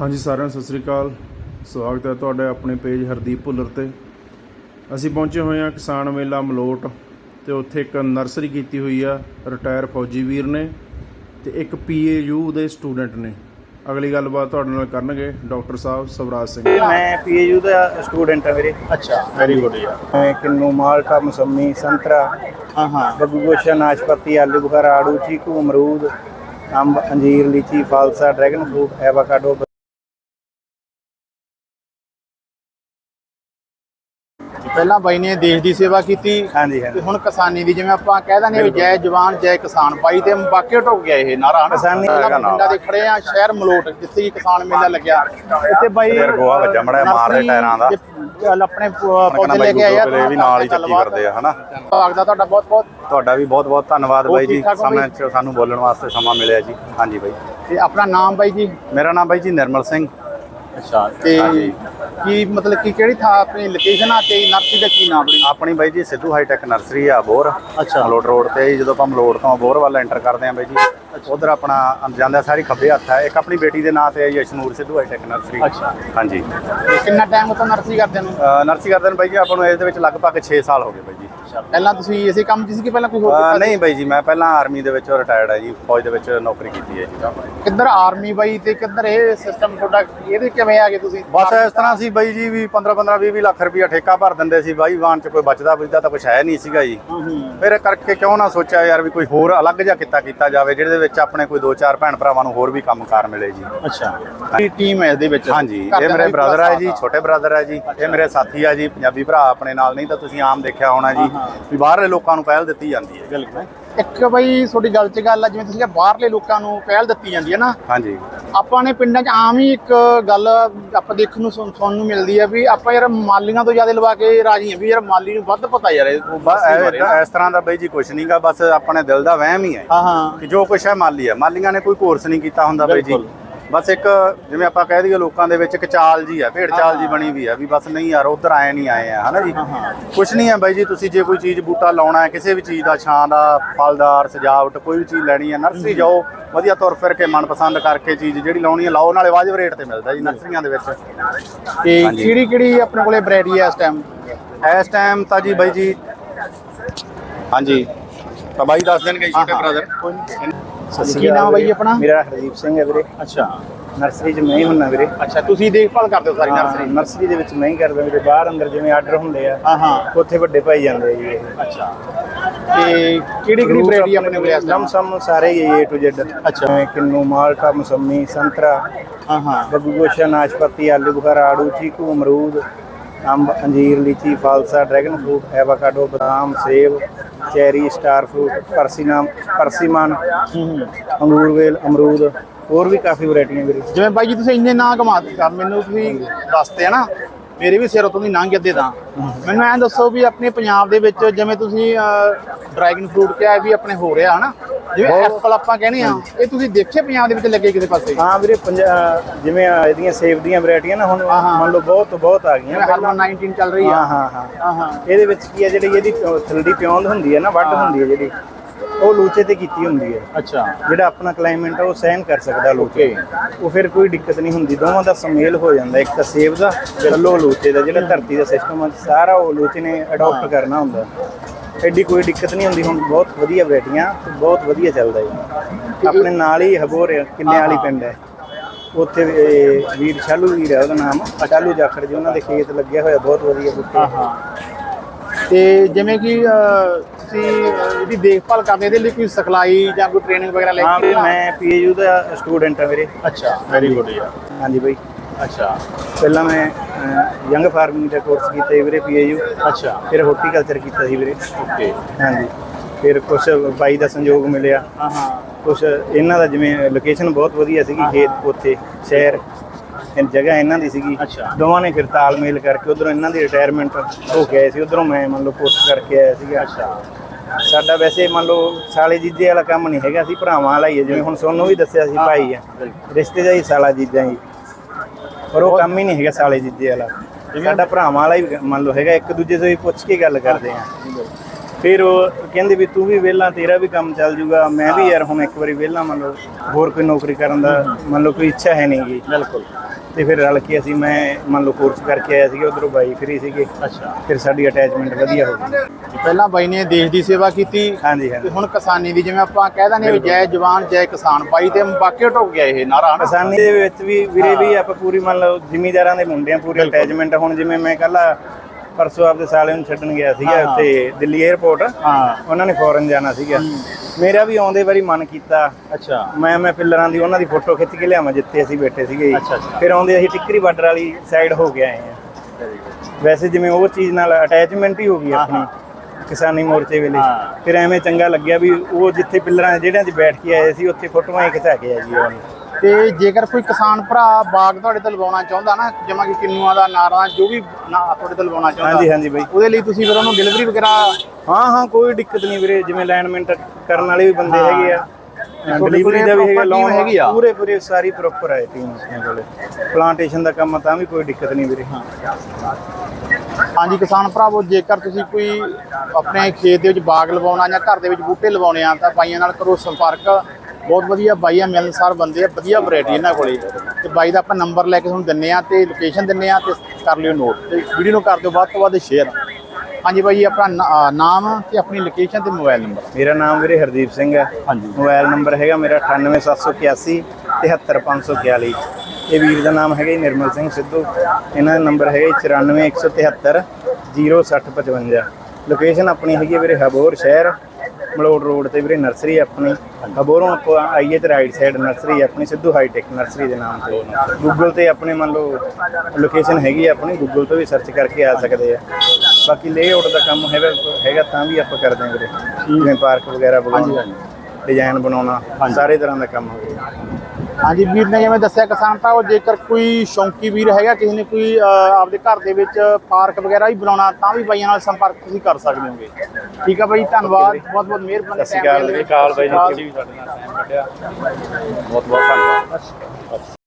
ਹਾਂਜੀ ਸਾਰਿਆਂ ਨੂੰ ਸਤਿ ਸ੍ਰੀ ਅਕਾਲ। ਸਵਾਗਤ ਹੈ ਤੁਹਾਡਾ ਆਪਣੇ ਪੇਜ ਹਰਦੀਪ ਭੁੱਲਰ ਤੇ। ਅਸੀਂ ਪਹੁੰਚੇ ਹੋਏ ਹਾਂ ਕਿਸਾਨ ਮੇਲਾ ਮਲੋਟ ਤੇ ਉੱਥੇ ਇੱਕ ਨਰਸਰੀ ਕੀਤੀ ਹੋਈ ਆ ਰਿਟਾਇਰ ਫੌਜੀ ਵੀਰ ਨੇ ਤੇ ਇੱਕ ਪੀਏਯੂ ਦੇ ਸਟੂਡੈਂਟ ਨੇ। ਅਗਲੀ ਗੱਲਬਾਤ ਤੁਹਾਡੇ ਨਾਲ ਕਰਨਗੇ ਡਾਕਟਰ ਸਾਹਿਬ ਸਵਰਾਜ ਸਿੰਘ। ਮੈਂ ਪੀਏਯੂ ਦਾ ਸਟੂਡੈਂਟ ਹਾਂ ਵੀਰੇ। ਅੱਛਾ ਵੈਰੀ ਗੁੱਡ ਯਾਰ ਮੈਂ ਕਿੰਨੂ ਮਾਲਟਾ ਮਸੰਮੀ ਸੰਤਰਾ ਹਾਂ ਹਾਂ। ਬੱਬੂ ਗੋਸ਼ਾ ਨਾਸ਼ਪਤੀ ਆਲੂ ਬੁਖਾਰਾ ਆੜੂ ਚੀਕੂ ਅਮਰੂਦ ਅੰਬ ਅੰਜੀਰ ਲੀਚੀ ਫਾਲਸਾ ਡਰੈਗਨ ਫਰੂਟ ਐਵਾਕਾਡੋ ਪਹਿਲਾਂ ਬਾਈ ਨੇ ਦੇਸ਼ ਦੀ ਸੇਵਾ ਕੀਤੀ ਹਾਂਜੀ ਤੇ ਹਾਂਜੀ ਹੁਣ ਕਿਸਾਨੀ ਦੀ ਜਿਵੇਂ ਆਪਾਂ ਕਹਿ ਵੀ ਜੈ ਜਵਾਨ ਜੈ ਕਿਸਾਨ। ਬਾਈ ਤੇ ਵਾਕਿਆ ਟੁੱਕ ਗਿਆ ਇਹ ਨਾਰਾ ਹਨਾ? ਕਿਸਾਨੀ ਆਪਾਂ ਪਿੰਡਾਂ ਦੇ ਖੜੇ ਆ ਸ਼ਹਿਰ ਮਲੋਟ ਜਿੱਥੇ ਕਿ ਕਿਸਾਨ ਮੇਲਾ ਲੱਗਿਆ। ਇੱਥੇ ਬਾਈ ਯਾਰ ਗੋਹਾ ਵੱਜਾ ਮਾੜਾ ਜਿਹਾ ਮਾਰ ਰਿਹਾ ਟਾਇਰਾਂ ਦਾ। ਚੱਲ ਆਪਣੇ ਪ- ਪੌਦੇ ਲੈ ਕੇ ਆਇਆ ਵੀ ਨਾਲ ਹੀ ਚੱਕੀ ਕਰਦੇ ਆ ਹਨਾ? ਭਾਗ ਦਾ ਤੁਹਾਡਾ ਬਹੁਤ ਬਹੁਤ। ਤੁਹਾਡਾ ਵੀ ਬਹੁਤ ਬਹੁਤ ਧੰਨਵਾਦ ਹੋਰ ਬਾਈ ਜੀ। ਠੀਕ ਠਾਕ ਹੋ ਬਾਈ? ਸਮੇਂ ਚ ਸਾਨੂੰ ਬੋਲਣ ਵਾਸਤੇ ਸਮਾਂ ਮਿਲਿਆ ਜੀ। ਹਾਂਜੀ ਬਾਈ। ਤੇ ਆਪਣਾ ਨਾਮ ਬਾਈ ਜੀ? ਮੇਰਾ ਨਾਮ ਬਾਈ ਜੀ ਨਿਰਮਲ ਸਿੰਘ। ਅੱਛਾ ਤੇ ਹਾਂਜੀ। ਕੀ ਮਤਲਬ ਕਿ ਕਿਹੜੀ ਥਾਂ ਆਪਣੀ ਲੋਕੇਸ਼ਨ ਆ ਤੇ ਨਰਸਰੀ ਦਾ ਕੀ ਨਾਮ ਬੜੀ ਆਪਣੀ ਬਾਈ ਜੀ ਸਿੱਧੂ ਹਾਈਟੈਕ ਨਰਸਰੀ ਆ ਬੋਰ ਅੱਛਾ। ਮਲੋਟ ਰੋਡ ਤੇ ਜਦੋਂ ਆਪਾਂ ਮਲੋਟ ਤੋਂ ਬੋਰ ਵੱਲ ਐਂਟਰ ਕਰਦੇ ਆਂ ਬਾਈ ਜੀ ਉਧਰ ਆਪਣਾ ਜਾਂਦਾ ਸਾਰੀ ਖੱਬੇ ਹੱਥ ਹੈ ਇੱਕ ਆਪਣੀ ਬੇਟੀ ਦੇ ਨਾਂ ਤੇ ਹੈ ਯਸ਼ਨੂਰ ਸਿੱਧੂ ਹਾਈਟੈਕ ਨਰਸਰੀ ਅੱਛਾ। ਹਾਂਜੀ। ਕਿੰਨਾ ਟਾਈਮ ਤੋਂ ਨਰਸਰੀ ਕਰਦੇ ਨੂੰ? ਨਰਸਰੀ ਕਰਦੇ ਨੇ ਬਾਈ ਜੀ ਆਪਾਂ ਨੂੰ ਇਸ ਦੇ ਵਿੱਚ ਲਗਭਗ 6 ਸਾਲ ਹੋ ਗਏ ਬਾਈ ਜੀ। ਪਹਿਲਾਂ ਤੁਸੀਂ ਇਸੇ ਕੰਮ 'ਚ ਸੀ ਕਿ ਪਹਿਲਾਂ ਕੋਈ ਹੋਰ ਕੀਤਾ? ਨਹੀਂ ਬਾਈ ਜੀ ਮੈਂ ਪਹਿਲਾਂ ਆਰਮੀ ਦੇ ਵਿੱਚ ਰਿਟਾਇਰਡ ਹੈ ਜੀ ਫੌਜ ਦੇ ਵਿੱਚ ਨੌਕਰੀ ਕੀਤੀ ਹੈ ਜੀ। ਕਿੱਧਰ ਆਰਮੀ ਬਾਈ ਤੇ ਕਿੱਧਰ ਇਹ ਸਿਸਟਮ ਤੁਹਾਡਾ ਇਹਦੇ ਕਿਵੇਂ ਆ ਗਏ ਤੁਸੀਂ? ਬਸ ਇਸ ਤਰ੍ਹਾਂ ਸੀ ਬਾਈ ਜੀ ਵੀ 15 15 20 20 ਲੱਖ ਰੁਪਇਆ ਠੇਕਾ ਭਰ ਦਿੰਦੇ ਸੀ ਬਾਈ ਵਾਨ ਚ ਕੋਈ ਬਚਦਾ ਬੁਝਦਾ ਤਾਂ ਕੁਝ ਹੈ ਨਹੀਂ ਸੀਗਾ ਜੀ। ਫਿਰ ਕਰਕੇ ਕਿਉਂ ਨਾ ਸੋਚਿਆ ਯਾਰ ਵੀ ਕੋਈ ਹੋਰ ਅਲੱਗ ਜਿਹਾ ਕਿੱਤਾ ਕੀਤਾ ਜਾਵੇ ਜਿਹਦੇ ਵਿੱਚ ਆਪਣੇ ਕੋਈ ਦੋ ਚਾਰ ਭੈਣ ਭਰਾਵਾਂ ਨੂੰ ਹੋਰ ਵੀ ਕੰਮਕਾਰ ਮਿਲੇ ਜੀ। ਅੱਛਾ। ਕੀ ਟੀਮ ਹੈ ਇਹਦੇ ਵਿੱਚ। ਹਾਂਜੀ ਇਹ ਮੇਰੇ ਬ੍ਰਦਰ ਹੈ ਜੀ। ਛੋਟੇ ਬ੍ਰਦਰ ਹੈ ਜੀ ਇਹ ਮੇਰੇ ਸਾਥੀ ਆ ਜੀ ਪੰਜਾਬੀ ਭਰਾ ਆਪਣੇ ਨਾਲ ਨਹੀਂ ਤਾਂ ਤੁਸੀਂ ਆਮ ਦੇਖਿਆ ਹੋਣਾ ਜੀ। ਵੀ ਬਾਹਰਲੇ ਲੋਕਾਂ ਨੂੰ ਪਹਿਲ ਦਿੱਤੀ ਜਾਂਦੀ ਹੈ। ਬਿਲਕੁਲ। ਇੱਕ ਬਾਈ ਤੁਹਾਡੀ ਗੱਲ 'ਚ ਗੱਲ ਆ ਜਿਵੇਂ ਤੁਸੀਂ ਕਿਹਾ ਬਾਹਰਲੇ ਲੋਕਾਂ ਨੂੰ ਪਹਿਲ ਦਿੱਤੀ ਜਾਂਦੀ ਹੈ ਨਾ। ਹਾਂਜੀ। ਆਪਾਂ ਨੇ ਪਿੰਡਾਂ 'ਚ ਆਮ ਹੀ ਇੱਕ ਗੱਲ ਆਪਾਂ ਦੇਖਣ ਨੂੰ ਸੁਣ- ਸੁਣਨ ਨੂੰ ਮਿਲਦੀ ਹੈ ਵੀ ਆਪਾਂ ਯਾਰ ਮਾਲੀਆਂ ਤੋਂ ਜ਼ਿਆਦਾ ਲਵਾ ਕੇ ਰਾਜੀ ਹਾਂ ਵੀ ਯਾਰ ਮਾਲੀ ਨੂੰ ਵੱਧ ਪਤਾ ਯਾਰ ਇਹ ਬਸ ਇਸ ਬਾਰੇ ਨਾ। ਇਹ- ਇਸ ਤਰ੍ਹਾਂ ਦਾ ਬਾਈ ਜੀ ਕੁਝ ਨਹੀਂਗਾ ਬਸ ਆਪਣੇ ਦਿਲ ਦਾ ਵਹਿਮ ਹੀ ਹੈ। ਹਾਂ ਹਾਂ। ਕਿ ਜੋ ਕੁਛ ਹੈ ਮਾਲੀ ਹੈ। ਮਾਲੀਆਂ ਨੇ ਕੋਈ ਕੋਰਸ ਨਹੀਂ ਕੀਤਾ ਹੁੰਦਾ ਬਾਈ ਜੀ। ਬਿਲਕੁਲ। ਬਸ ਇੱਕ ਜਿਵੇਂ ਆਪਾਂ ਕਹਿ ਦਈਏ ਲੋਕਾਂ ਦੇ ਵਿੱਚ ਇੱਕ ਚਾਲ ਜੀ ਆ ਭੇਡ ਚਾਲ ਜੀ ਬਣੀ ਵੀ ਆ ਵੀ ਬਸ ਨਹੀਂ ਯਾਰ ਉਧਰ ਆਏ ਨਹੀਂ ਆਏ ਆ ਹਨਾ ਜੀ? ਕੁਛ ਨਹੀਂ ਹੈ ਬਾਈ ਜੀ ਤੁਸੀਂ ਜੇ ਕੋਈ ਚੀਜ਼ ਬੂਟਾ ਲਾਉਣਾ ਹੈ ਕਿਸੇ ਵੀ ਚੀਜ਼ ਦਾ ਛਾਂ ਦਾ ਫਲਦਾਰ ਸਜਾਵਟ ਕੋਈ ਵੀ ਚੀਜ਼ ਲੈਣੀ ਹੈ ਨਰਸਰੀ ਜਾਓ ਵਧੀਆ ਤੁਰ ਫਿਰ ਕੇ ਮਨਪਸੰਦ ਕਰਕੇ ਚੀਜ਼ ਜਿਹੜੀ ਲਾਉਣੀ ਹੈ ਲਾਓ ਨਾਲੇ ਵਾਜਬ ਰੇਟ ਤੇ ਮਿਲਦਾ ਜੀ ਨਰਸਰੀਆਂ ਦੇ ਵਿੱਚ। ਤੇ। ਕਿਹੜੀ ਕਿਹੜੀ ਆਪਣੇ ਕੋਲੇ ਵੈਰਾਈਟੀ ਹੈ ਇਸ ਟਾਈਮ ਇਸ ਟਾਈਮ ਤਾਂ ਜੀ ਬਾਈ ਜੀ ਹਾਂਜੀ। ਤਾਂ ਬਾਈ ਦੱਸ ਦੇਣਗੇ ਛੋਟੇ ਬ੍ਰਦਰ ਕੀ ਨਾਮ ਬਾਈ ਆਪਣਾ? ਮੇਰਾ ਹਰਦੀਪ ਸਿੰਘ ਹੈ ਵੀਰੇ। ਅੱਛਾ। ਨਰਸਰੀ 'ਚ ਮੈਂ ਹੀ ਹੁੰਨਾ ਵੀਰੇ। ਅੱਛਾ ਤੁਸੀਂ ਦੇਖਭਾਲ ਕਰਦੇ ਹੋ ਸਾਰੀ ਨਰਸਰੀ ਨਰਸਰੀ ਦੇ ਵਿੱਚ ਮੈਂ ਹੀ ਕਰਦਾ ਵੀਰੇ। ਬਾਹਰ ਅੰਦਰ ਜਿਵੇਂ ਆਰਡਰ ਹੁੰਦੇ ਆ ਹਾਂ ਹਾਂ। ਉੱਥੇ ਵੱਡੇ ਭਾਈ ਜਾਂਦੇ ਆ ਜੀ ਇਹ। ਅੱਛਾ। ਤੇ ਕਿਹੜੀ ਕਿਹੜੀ ਵੈਰਾਈਟੀ ਆਪਣੇ ਕੋਲੇ ਇਸ ਲਮ ਟਾਈਮ ਸਮ ਸਾਰੇ ਹੀ A to Z ਅੱਛਾ। ਮੈਂ ਕਿੰਨੂ ਮਾਲਟਾ ਮਸੰਮੀ ਸੰਤਰਾ ਹਾਂ ਹਾਂ। ਬੱਬੂ ਗੋਸ਼ਾ ਨਾਸ਼ਪਤੀ ਆਲੂ ਬੁਖਾਰਾ ਆੜੂ ਚੀਕੂ ਅਮਰੂਦ। ਅੰਬ ਅੰਜੀਰ ਲੀਚੀ ਫਾਲਸਾ ਡਰੈਗਨ ਫਰੂਟ ਐਵਾਕਾਡੋ ਬਦਾਮ ਸੇਬ cherry star fruit persimmon persimmon ਅੰਗੂਰ ਵੇਲ ਅਮਰੂਦ ਹੋਰ ਵੀ ਕਾਫੀ ਵੈਰਾਈਟੀਆਂ ਵੀਰੇ। ਜਿਵੇਂ ਬਾਈ ਜੀ ਤੁਸੀਂ ਇੰਨੇ ਨਾਂ ਕਮਾ ਦਿੱਤਾ ਮੈਨੂੰ ਤੁਸੀਂ ਦੱਸਦੇ ਆ ਨਾ। ਮੇਰੇ ਵੀ ਸਿਰ ਉਤੋਂ ਦੀ ਲੰਘ ਅੱਦੇ ਤਾਂ। ਮੈਨੂੰ ਐਂ ਦੱਸੋ ਵੀ ਆਪਣੇ ਪੰਜਾਬ ਦੇ ਵਿੱਚ ਜਿਵੇਂ ਤੁਸੀਂ ਡਰੈਗਨ ਫਰੂਟ ਕਿਹਾ ਵੀ ਆਪਣੇ ਹੋ ਰਿਹਾ ਹਨਾ? ਜਿਵੇਂ ਐਪਲ ਆਪਾਂ ਕਹਿੰਦੇ ਆ ਇਹ ਤੁਸੀਂ ਦੇਖੇ ਪੰਜਾਬ ਦੇ ਵਿੱਚ ਲੱਗੇ ਕਿਸੇ ਪਾਸੇ? ਹਾਂ ਵੀਰੇ ਜਿਵੇਂ ਇਹਦੀਆਂ ਸੇਬ ਦੀਆਂ ਵੈਰਾਈਟੀਆਂ ਨਾ ਹੁਣ। ਮੰਨ ਲਓ ਬਹੁਤ ਬਹੁਤ ਆ ਗਈਆਂ। ਹਰਮਨ 19 ਚੱਲ ਰਹੀ ਆ। ਹਾਂ ਹਾਂ ਹਾਂ। ਹਾਂ ਹਾਂ। ਇਹਦੇ ਵਿੱਚ ਕੀ ਹੈ ਜਿਹੜੀ ਇਹਦੀ ਥਲੜੀ ਪਿਉਂਦ ਹੁੰਦੀ ਹੈ ਨਾ ਵੱਢ ਹੁੰਦੀ ਹੈ ਜਿਹੜੀ। ਉਹ ਲੂਚੇ ਤੇ ਕੀਤੀ ਹੁੰਦੀ ਹੈ। ਅੱਛਾ। ਜਿਹੜਾ ਆਪਣਾ ਕਲਾਈਮੇਟ ਆ ਉਹ ਸਹਿਨ ਕਰ ਸਕਦਾ ਲੋਕੇ ਉਹ ਫਿਰ ਕੋਈ ਦਿੱਕਤ ਨਹੀਂ ਹੁੰਦੀ। ਦੋਵਾਂ ਦਾ ਸੁਮੇਲ ਹੋ ਜਾਂਦਾ। ਇੱਕ ਤਾਂ ਸੇਬ ਦਾ ਥੱਲੋਂ ਲੋਚੇ ਦਾ। ਜਿਹੜਾ ਧਰਤੀ ਦਾ ਸਿਸਟਮ ਆ ਸਾਰਾ ਉਹ ਲੋਚੇ ਨੇ ਅਡਾਪਟ ਕਰਨਾ ਹੁੰਦਾ। ਐਡੀ ਕੋਈ ਦਿੱਕਤ ਨਹੀਂ ਹੁੰਦੀ। ਹੁਣ ਬਹੁਤ ਵਧੀਆ ਵੈਰਾਈਟੀਆਂ ਤੇ ਬਹੁਤ ਵਧੀਆ ਚੱਲਦਾ ਜੀ। ਆਪਣੇ ਨਾਲ ਹੀ ਹਬੋਰ ਕਿੰਨੇ ਵਾਲੀ ਪਿੰਡ ਹੈ। ਉੱਥੇ ਵੀਰ ਸ਼ਾਲੂ ਵੀਰ ਹੈ ਉਹਦਾ ਨਾਮ। ਸ਼ਾਲੂ ਜਾਖੜ ਜੀ ਉਹਨਾਂ ਦੇ ਖੇਤ ਲੱਗਿਆ ਹੋਇਆ ਬਹੁਤ ਵਧੀਆ ਬੂਟੇ। ਹਾਂ ਤੇ ਜਿਵੇਂ ਕਿ ਤੁਸੀਂ ਇਹਦੀ ਦੇਖਭਾਲ ਕਰਦੇ ਇਹਦੇ ਲਈ ਕੋਈ ਸਿਖਲਾਈ ਜਾਂ ਕੋਈ ਟ੍ਰੇਨਿੰਗ ਵਗੈਰਾ ਲੈ ਹਾਂ ਕੇ ਮੈਂ ਪੀਏਯੂ ਦਾ ਸਟੂਡੈਂਟ ਹਾਂ ਵੀਰੇ। ਅੱਛਾ। ਵੈਰੀ ਗੁੱਡ ਯਾਰ ਹਾਂਜੀ ਬਾਈ। ਅੱਛਾ। ਪਹਿਲਾਂ ਮੈਂ ਯੰਗ ਫਾਰਮਿੰਗ ਦਾ ਕੋਰਸ ਕੀਤਾ ਸੀ ਵੀਰੇ ਪੀਏਯੂ। ਅੱਛਾ। ਫਿਰ ਹਾਰਟੀਕਲਚਰ ਕੀਤਾ ਸੀ ਵੀਰੇ। ਓਕੇ। ਹਾਂਜੀ। ਫਿਰ ਕੁਝ ਬਾਈ ਦਾ ਸੰਯੋਗ ਮਿਲਿਆ। ਹਾਂ ਹਾਂ। ਕੁਝ ਇਹਨਾਂ ਦਾ ਜਿਵੇਂ ਲੋਕੇਸ਼ਨ ਬਹੁਤ ਵਧੀਆ ਸੀਗੀ ਖੇਤ ਉੱਥੇ ਸ਼ਹਿਰ। ਇਹ ਜਗ੍ਹਾ ਇਹਨਾਂ ਦੀ ਸੀਗੀ। ਦੋਵਾਂ ਨੇ ਫਿਰ ਤਾਲਮੇਲ ਕਰਕੇ ਉਧਰੋਂ ਇਹਨਾਂ ਦੀ ਰਿਟਾਇਰਮੈਂਟ ਹੋ ਕੇ ਆਏ ਸੀ। ਉਧਰੋਂ ਮੈਂ ਮੰਨ ਲਓ ਪੋਸਟ ਕਰਕੇ ਆਇਆ ਸੀਗਾ। ਅੱਛਾ। ਸਾਡਾ ਵੈਸੇ ਮੰਨ ਲਓ ਸਾਲੇ ਜੀਜੇ ਵਾਲਾ ਕੰਮ ਨਹੀਂ ਹੈਗਾ ਸੀ ਭਰਾਵਾਂ ਵਾਲਾ ਹੀ ਹੈ। ਜਿਵੇਂ ਹੁਣ ਸੋਨੂੰ ਵੀ ਦੱਸਿਆ ਸੀ ਭਾਈ ਆ ਰਿਸ਼ਤੇ ਦਾ ਹੀ ਸਾਲਾ ਜੀਜਾ ਹੀ। ਪਰ ਉਹ ਕੰਮ ਹੀ ਨਹੀਂ ਹੈਗਾ ਸਾਲੇ ਜੀਜੇ ਵਾਲਾ। ਸਾਡਾ ਭਰਾਵਾਂ ਵਾਲਾ ਹੀ ਮੰਨ ਲਓ ਹੈਗਾ। ਇੱਕ ਦੂਜੇ ਤੋਂ ਹੀ ਪੁੱਛ ਕੇ ਗੱਲ ਕਰਦੇ ਆ। ਫਿਰ ਉਹ ਕਹਿੰਦੇ ਵੀ ਤੂੰ ਵੀ ਵਿਹਲਾ ਤੇਰਾ ਵੀ ਕੰਮ ਚੱਲ ਜੂਗਾ। ਮੈਂ ਵੀ ਯਾਰ ਹੁਣ ਇੱਕ ਵਾਰੀ ਵਿਹਲਾ ਮੰਨ ਲਓ ਹੋਰ ਕੋਈ ਨੌਕਰੀ ਕਰਨ ਦਾ ਮੰਨ ਲਓ ਕੋਈ ਇੱਛਾ ਹੈ ਨਹੀਂਗੀ ਬਿਲਕੁਲ। ਤੇ ਫਿਰ ਰਲ ਕੇ ਅਸੀਂ ਮੈਂ ਮੰਨ ਲਓ ਕੋਰਸ ਕਰਕੇ ਆਇਆ ਸੀਗਾ ਉਧਰੋਂ ਬਾਈ ਫਰੀ ਸੀਗੇ। ਅੱਛਾ। ਫਿਰ ਸਾਡੀ ਅਟੈਚਮੈਂਟ ਵਧੀਆ ਹੋ ਗਈ। ਪਹਿਲਾਂ ਬਾਈ ਨੇ ਦੇਸ਼ ਦੀ ਸੇਵਾ ਕੀਤੀ ਹਾਂਜੀ ਤੇ ਹਾਂਜੀ ਹੁਣ ਕਿਸਾਨੀ ਦੀ ਜਿਵੇਂ ਆਪਾਂ ਕਹਿ ਦਿੰਦੇ ਜੈ ਜਵਾਨ ਜੈ ਕਿਸਾਨ ਬਾਈ ਤੇ ਵਾਕਿਆ ਢੁੱਕ ਗਿਆ ਇਹ ਨਾਰਾ ਹਨਾ? ਕਿਸਾਨੀ ਦੇ ਵਿੱਚ ਵੀ ਵੀਰੇ ਵੀ ਆਪਾਂ ਪੂਰੀ ਮੰਨ ਲਓ ਜ਼ਿਮੀਦਾਰਾਂ ਦੇ ਮੁੰਡੇ ਆ ਪੂਰੀ ਅਟੈਚਮੈਂਟ ਹੁਣ ਜਿਵੇਂ ਮੈਂ ਕੱਲਾ ਪਰਸੋਂ ਆਪਦੇ ਸਾਲੇ ਨੂੰ ਛੱਡਣ ਗਿਆ ਸੀਗਾ। ਉੱਥੇ ਦਿੱਲੀ 에ਅਰਪੋਰਟ ਹਾਂ। ਉਹਨਾਂ ਨੇ ਫੋਰਨ ਜਾਣਾ ਸੀਗਾ। ਮੇਰਾ ਵੀ ਆਉਂਦੇ ਵਾਰੀ ਮਨ ਕੀਤਾ। ਅੱਛਾ। ਮੈਂ ਮੈਂ ਪਿੱਲਰਾਂ ਦੀ ਉਹਨਾਂ ਦੀ ਫੋਟੋ ਖਿੱਚ ਕੇ ਲਿਆਵਾਂ ਜਿੱਥੇ ਅਸੀਂ ਬੈਠੇ ਸੀਗੇ ਅੱਛਾ, ਅੱਛਾ। ਫਿਰ ਆਉਂਦੇ ਅਸੀਂ ਟਿੱਕਰੀ ਬਾਰਡਰ ਵਾਲੀ ਸਾਈਡ ਹੋ ਕੇ ਆਏ ਆ ਵੈਸੇ ਜਿਵੇਂ ਉਹ ਚੀਜ਼ ਨਾਲ ਅਟੈਚਮੈਂਟ ਹੀ ਹੋ ਗਈ ਆਪਣੀ ਕਿਸਾਨੀ ਮੋਰਚੇ ਵੇਲੇ। ਫਿਰ ਐਵੇਂ ਚੰਗਾ ਲੱਗਿਆ ਵੀ ਉਹ ਜਿੱਥੇ ਪਿੱਲਰਾਂ ਜਿਹੜਿਆਂ 'ਚ ਬੈਠ ਕੇ ਆਏ ਸੀ ਉੱਥੇ ਫੋਟੋਆਂ ਹੀ ਖਿਚਾ ਕੇ ਆ ਜੀ। ਉਹਨਾਂ ਤੇ ਜੇਕਰ ਕੋਈ ਕਿਸਾਨ ਭਰਾ ਬਾਗ ਤੁਹਾਡੇ ਤੋਂ ਲਵਾਉਣਾ ਚਾਹੁੰਦਾ ਨਾ ਜਿਵੇਂ ਕਿ ਕਿੰਨੂਆਂ ਦਾ ਨਾਰਾ ਜੋ ਵੀ ਨਾ ਤੁਹਾਡੇ ਤੋਂ ਲਵਾਉਣਾ ਚਾਹੁੰਦਾ ਹਾਂਜੀ ਹਾਂਜੀ ਬਾਈ। ਉਹਦੇ ਲਈ ਤੁਸੀਂ ਫਿਰ ਉਹਨੂੰ ਡਿਲੀਵਰੀ ਵਗੈਰਾ ਹਾਂ ਹਾਂ ਕੋਈ ਦਿੱਕਤ ਨਹੀਂ ਵੀਰੇ ਜਿਵੇਂ ਲਾਈਨਮੈਂਟ ਕਰਨ ਵਾਲੇ ਵੀ ਬੰਦੇ ਹਾਂ। ਹੈਗੇ ਆ। ਡਿਲੀਵਰੀ ਦਾ ਵੀ ਹੈਗਾ ਲਾਉਣ ਹੈਗੀ ਆ? ਪੂਰੇ ਪੂਰੇ ਸਾਰੀ ਪ੍ਰੋਪਰ ਹੈ ਟੀਮ ਆਪਣੇ ਕੋਲੇ। ਪਲਾਂਟੇਸ਼ਨ ਦਾ ਕੰਮ ਤਾਂ ਵੀ ਕੋਈ ਦਿੱਕਤ ਨਹੀਂ ਵੀਰੇ। ਹਾਂਜੀ ਕਿਸਾਨ ਭਰਾਵੋ ਜੇਕਰ ਤੁਸੀਂ ਕੋਈ ਆਪਣੇ ਖੇਤ ਦੇ ਵਿੱਚ ਬਾਗ ਲਵਾਉਣਾ ਜਾਂ ਘਰ ਦੇ ਵਿੱਚ ਬੂਟੇ ਲਵਾਉਣੇ ਆ ਤਾਂ ਬਾਈਆਂ ਨਾਲ ਕਰੋ ਸੰਪਰਕ। ਬਹੁਤ ਵਧੀਆ ਬਾਈ ਆ ਮਿਲਨਸਾਰ ਬੰਦੇ ਆ ਵਧੀਆ ਵੈਰਾਈਟੀ ਇਹਨਾਂ ਕੋਲੇ। ਤੇ ਬਾਈ ਦਾ ਆਪਾਂ ਨੰਬਰ ਲੈ ਕੇ ਤੁਹਾਨੂੰ ਦਿੰਨੇ ਆ ਤੇ ਲੋਕੇਸ਼ਨ ਦਿੰਨੇ ਆ ਤੇ ਕਰ ਲਿਓ ਨੋਟ ਤੇ ਵੀਡੀਓ ਨੂੰ ਕਰ ਦਿਓ ਵੱਧ ਤੋਂ ਵੱਧ ਸ਼ੇਅਰ ਹਾਂਜੀ ਬਾਈ ਆਪਣਾ ਨਾਮ ਤੇ ਆਪਣੀ ਲੋਕੇਸ਼ਨ ਤੇ ਮੋਬਾਈਲ ਨੰਬਰ ਮੇਰਾ ਨਾਮ ਵੀਰੇ ਹਰਦੀਪ ਸਿੰਘ ਹੈ। ਹਾਂਜੀ। ਮੋਬਾਈਲ ਨੰਬਰ ਹੈਗਾ ਮੇਰਾ 98781 73541 ਇਹ ਵੀਰ ਦਾ ਨਾਮ ਹੈਗਾ ਜੀ ਨਿਰਮਲ ਸਿੰਘ ਸਿੱਧੂ। ਇਹਨਾਂ ਦਾ ਨੰਬਰ ਹੈਗਾ ਜੀ 94173 06055 ਲੋਕੇਸ਼ਨ ਆਪਣੀ ਹੈਗੀ ਵੀਰੇ ਹਬੋਰ ਸ਼ਹਿਰ ਮਲੋੜ ਰੋਡ ਤੇ ਵੀਰੇ ਨਰਸਰੀ ਹੈ ਆਪਣੀ। ਹਬੋਰੋਂ ਆਪਾਂ ਆਈਏ ਤੇ ਰਾਈਟ ਸਾਈਡ ਨਰਸਰੀ ਹੈ ਆਪਣੀ ਸਿੱਧੂ ਹਾਈਟੈਕ ਨਰਸਰੀ ਦੇ ਨਾਮ ਤੇ। ਗੂਗਲ ਤੇ ਆਪਣੇ ਮੰਨ ਲਓ ਲੋਕੇਸ਼ਨ ਹੈਗੀ ਹੈ ਆਪਣੀ ਗੂਗਲ ਤੋਂ ਵੀ ਸਰਚ ਕਰਕੇ ਆ ਸਕਦੇ ਆ। ਬਾਕੀ ਲੇਆਊਟ ਦਾ ਕੰਮ ਹੈਗਾ ਹੈਗਾ ਤਾਂ ਵੀ ਆਪਾਂ ਕਰਦੇ ਹਾਂ ਵੀਰੇ। ਜਿਵੇਂ ਪਾਰਕ ਵਗੈਰਾ ਬਣਾਉਣਾ ਡਿਜ਼ਾਈਨ ਬਣਾਉਣਾ ਸਾਰੇ ਤਰ੍ਹਾਂ ਦਾ ਕੰਮ ਹੋਵੇਗਾ ਹਾਂਜੀ ਵੀਰ ਨੇ ਜਿਵੇਂ ਦੱਸਿਆ ਕਿਸਾਨ ਭਰਾਵੋ ਜੇਕਰ ਕੋਈ ਸ਼ੌਂਕੀ ਵੀਰ ਹੈਗਾ ਕਿਸੇ ਨੇ ਕੋਈ ਆਪਦੇ ਘਰ ਦੇ ਵਿੱਚ ਪਾਰਕ ਵਗੈਰਾ ਵੀ ਬਣਾਉਣਾ ਤਾਂ ਵੀ ਬਾਈਆਂ ਨਾਲ ਸੰਪਰਕ ਤੁਸੀਂ ਕਰ ਸਕਦੇ ਹੋਗੇ ਠੀਕ ਆ ਬਾਈ ਧੰਨਵਾਦ ਬਹੁਤ ਬਹੁਤ ਮਿਹਰਬਾਨੀ ਸਤਿ ਸ਼੍ਰੀ ਅਕਾਲ। ਜੀ, ਕਾਲ ਬਾਈ ਜੀ। ਵੀ ਸਾਡੇ ਨਾਲ ਟਾਈਮ ਕੱਢਿਆ ਬਹੁਤ ਬਹੁਤ ਧੰਨਵਾਦ